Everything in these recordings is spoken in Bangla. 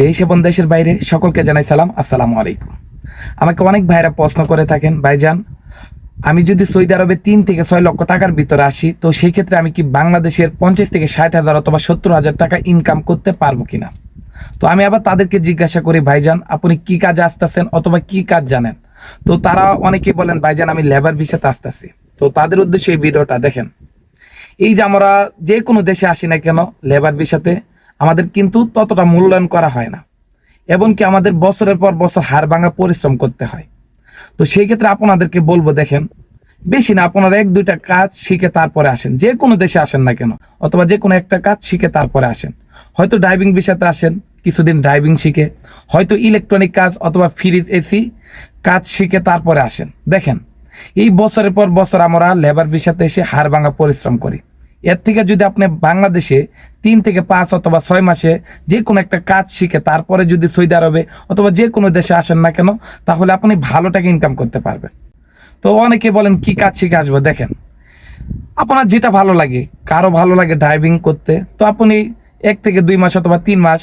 দেশ এবং দেশের বাইরে সকলকে জানাই সালাম, আসসালামু আলাইকুম। আমাকে অনেক ভাইরা প্রশ্ন করে থাকেন, ভাইজান, আমি যদি সৌদি আরবে তিন থেকে ছয় লক্ষ টাকার ভিতরে আসি, তো সেই ক্ষেত্রে আমি কি বাংলাদেশের পঞ্চাশ থেকে ষাট হাজার অথবা সত্তর হাজার টাকা ইনকাম করতে পারব কিনা? তো আমি আবার তাদেরকে জিজ্ঞাসা করি, ভাইজান, আপনি কি কাজে আসতেছেন অথবা কি কাজ জানেন? তো তারা অনেকে বলেন, ভাইজান, আমি লেবার ভিসাতে আসতেছি। তো তাদের উদ্দেশ্যে এই ভিডিওটা দেখেন। এই যে আমরা যে কোনো দেশে আসি না কেন লেবার ভিসাতে আমাদের কিন্তু ততটা মূল্যায়ন করা হয় না। এবং কি আমাদের বছরের পর বছর হাড় ভাঙা পরিশ্রম করতে হয়। তো সেই ক্ষেত্রে আপনাদেরকে বলব, দেখেন, বেশি না, আপনারা এক, দুইটা কাজ শিখে তারপরে আসেন। যে কোনো দেশে আসেন না কেন, অথবা যে কোনো একটা কাজ শিখে তারপরে আসেন। হয়তো ড্রাইভিং বিষয়তে আসেন, কিছুদিন ড্রাইভিং শিখে। হয়তো ইলেকট্রনিক কাজ অথবা ফ্রিজ এসি কাজ শিখে তারপরে আসেন। দেখেন, এই বছরের পর বছর আমরা লেবার বিষয়তে এসে হাড় ভাঙা পরিশ্রম করি। এর থেকে যদি আপনি বাংলাদেশে তিন থেকে পাঁচ অথবা ছয় মাসে যে কোনো একটা কাজ শিখে তারপরে যদি সৌদি আরবে অথবা যে কোনো দেশে আসেন না কেন, তাহলে আপনি ভালো টাকা ইনকাম করতে পারবেন। তো অনেকে বলেন, কি কাজ শিখে আসব? দেখেন, আপনার যেটা ভালো লাগে, কারও ভালো লাগে ড্রাইভিং করতে। তো আপনি এক থেকে দুই মাস অথবা তিন মাস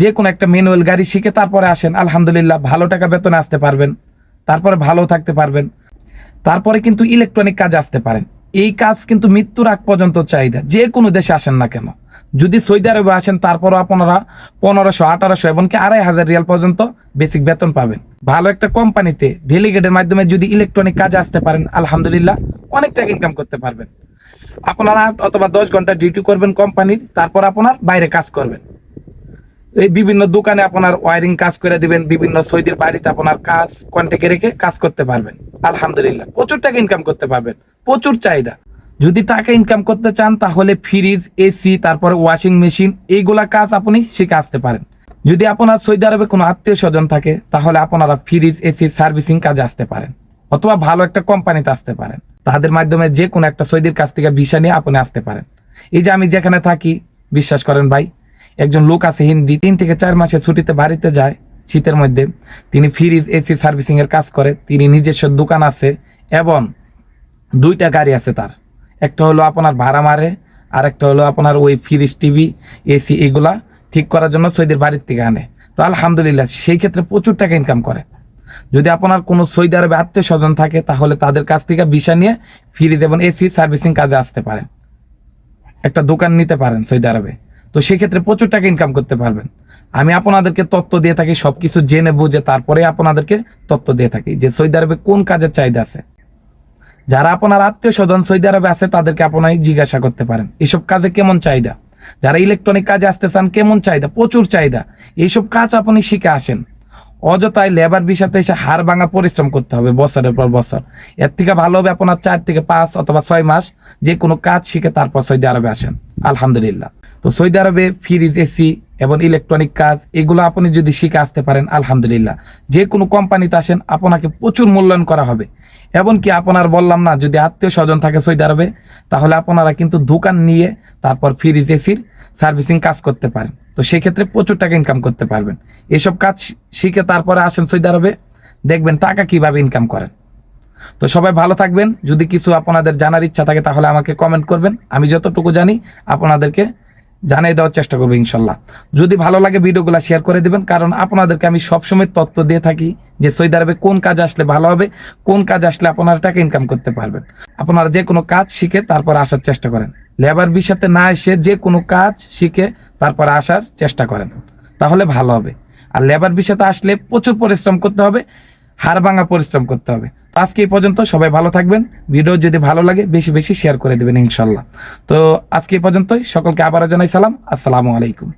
যে কোনো একটা ম্যানুয়াল গাড়ি শিখে তারপরে আসেন, আলহামদুলিল্লাহ ভালো টাকা বেতনে আসতে পারবেন, তারপরে ভালো থাকতে পারবেন। তারপরে কিন্তু ইলেকট্রনিক কাজ আসতে পারেন। এই কাজ কিন্তু মৃত্যুর আগ পর্যন্ত চাহিদা। যে কোনো দেশে আসেন না কেন। যদি সৌদি আরবে আসেন, তারপরও আপনারা পনেরোশো, আঠারোশো, এমনকি আড়াই হাজার রিয়াল পর্যন্ত বেসিক বেতন পাবেন। ভালো একটা কোম্পানিতে ডেলিগেটের মাধ্যমে যদি ইলেকট্রনিক কাজ আসতে পারেন, আলহামদুলিল্লাহ অনেক টাকা ইনকাম করতে পারবেন। আপনারা আট অথবা দশ ঘণ্টা ডিউটি করবেন কোম্পানির, তারপর আপনার বাইরে কাজ করবেন। এই বিভিন্ন দোকানে আপনার ওয়ারিং কাজ করে দিবেন, বিভিন্ন সৌদির বাড়িতে আপনার কাজ কন্ট্যাক্টে রেখে কাজ করতে পারবেন। আলহামদুলিল্লাহ, প্রচুর টাকা ইনকাম করতে পারবেন। প্রচুর চাহিদা। যদি টাকা ইনকাম করতে চান, তাহলে ফ্রিজ এসি তারপরে ওয়াশিং মেশিন এইগুলা কাজ আপনি শিখে আসতে পারেন। যদি আপনার সৌদি আরবে কোনো আত্মীয় স্বজন থাকে, তাহলে আপনারা ফ্রিজ এসি সার্ভিসিং কাজে আসতে পারেন। অথবা ভালো একটা কোম্পানিতে আসতে পারেন। তাদের মাধ্যমে যে কোনো একটা সৌদির কাছ থেকে ভিসা নিয়ে আপনি আসতে পারেন। এই যে আমি যেখানে থাকি, বিশ্বাস করেন ভাই, একজন লোক আছে হিন্দি, তিন থেকে চার মাসে ছুটিতে বাড়িতে যায় শীতের মধ্যে। তিনি ফ্রিজ এসি সার্ভিসিং এর কাজ করে। তিনি নিজস্ব দোকান আছে এবং দুইটা গাড়ি আছে তার। একটা হলো আপনার ভাড়া মারে আর একটা হলো আপনার ওই ফ্রিজ টিভি এসি এগুলা ঠিক করার জন্য সৈদের বাড়ির থেকে আনে। তো আলহামদুলিল্লাহ, সেই ক্ষেত্রে প্রচুর টাকা ইনকাম করে। যদি আপনার কোনো সৌদি আরবে আত্মীয় স্বজন থাকে, তাহলে তাদের কাছ থেকে ভিসা নিয়ে ফ্রিজ এবং এসি সার্ভিসিং কাজে আসতে পারেন। একটা দোকান নিতে পারেন সৌদি আরবে। তো সেক্ষেত্রে প্রচুর টাকা ইনকাম করতে পারবেন। আমি আপনাদেরকে তথ্য দিয়ে থাকি সব সবকিছু জেনে বুঝে তারপরে আপনাদেরকে তথ্য দিয়ে থাকি যে সৌদি আরবে কোন কাজের চাহিদা আছে। যারা আপনার আত্মীয় স্বজন সৌদি আরবে আছে, তাদেরকে আপনারা জিজ্ঞাসা করতে পারেন, এসব কাজে কেমন চাহিদা? যারা ইলেকট্রনিক কাজে আসতে চান, কেমন চাহিদা? প্রচুর চাহিদা। এইসব কাজ আপনি শিখে আসেন। অযথায় লেবার বিষাতে এসে হাড় ভাঙা পরিশ্রম করতে হবে বছরের পর বছর। এর থেকে ভালো হবে আপনার চার থেকে পাঁচ অথবা ছয় মাস যে কোনো কাজ শিখে তারপর সৌদি আরবে আসেন। আলহামদুলিল্লাহ। তো সৌদি আরবে ফ্রিজ, এসি এবং ইলেকট্রনিক কাজ, এগুলো আপনি যদি শিখে আসতে পারেন, আলহামদুলিল্লাহ। যে কোনো কোম্পানিতে আসেন, আপনাকে প্রচুর মূল্যায়ন করা হবে। এমনকি আপনার বললাম না, যদি আত্মীয় স্বজন থাকে সৌদি আরবে, তাহলে আপনারা কিন্তু দোকান নিয়ে তারপর ফ্রিজ এসির সার্ভিসিং কাজ করতে পারেন। তো সেক্ষেত্রে প্রচুর টাকা ইনকাম করতে পারবেন। এসব কাজ শিখে তারপরে আসেন সৌদি আরবে, দেখবেন টাকা কীভাবে ইনকাম করেন। তো সবাই ভালো থাকবেন। যদি কিছু আপনাদের জানার ইচ্ছা থাকে, তাহলে আমাকে কমেন্ট করবেন। আমি যতটুকু জানি, আপনাদেরকে জানিয়ে দেওয়ার চেষ্টা করব ইনশাল্লাহ। যদি ভালো লাগে ভিডিওগুলো শেয়ার করে দেবেন, কারণ আপনাদেরকে আমি সবসময় তথ্য দিয়ে থাকি যে সৌদি আরবে কোন কাজ আসলে ভালো হবে, কোন কাজ আসলে আপনারা টাকা ইনকাম করতে পারবেন। আপনারা যে কোনো কাজ শিখে তারপর আসার চেষ্টা করেন। লেবার বিষয়তে না এসে যে কোনো কাজ শিখে তারপর আসার চেষ্টা করেন। তাহলে ভালো হবে। আর লেবার বিষয়তে আসলে প্রচুর পরিশ্রম করতে হবে। হাড় ভাঙা পরিশ্রম করতে হবে। তো আজকে এই পর্যন্ত সবাই ভালো থাকবেন। ভিডিও যদি ভালো লাগে, বেশি বেশি শেয়ার করে দেবেন ইনশাল্লাহ। তো আজকে এই পর্যন্তই। সকলকে আবারও জানাই সালাম। আসসালামু আলাইকুম।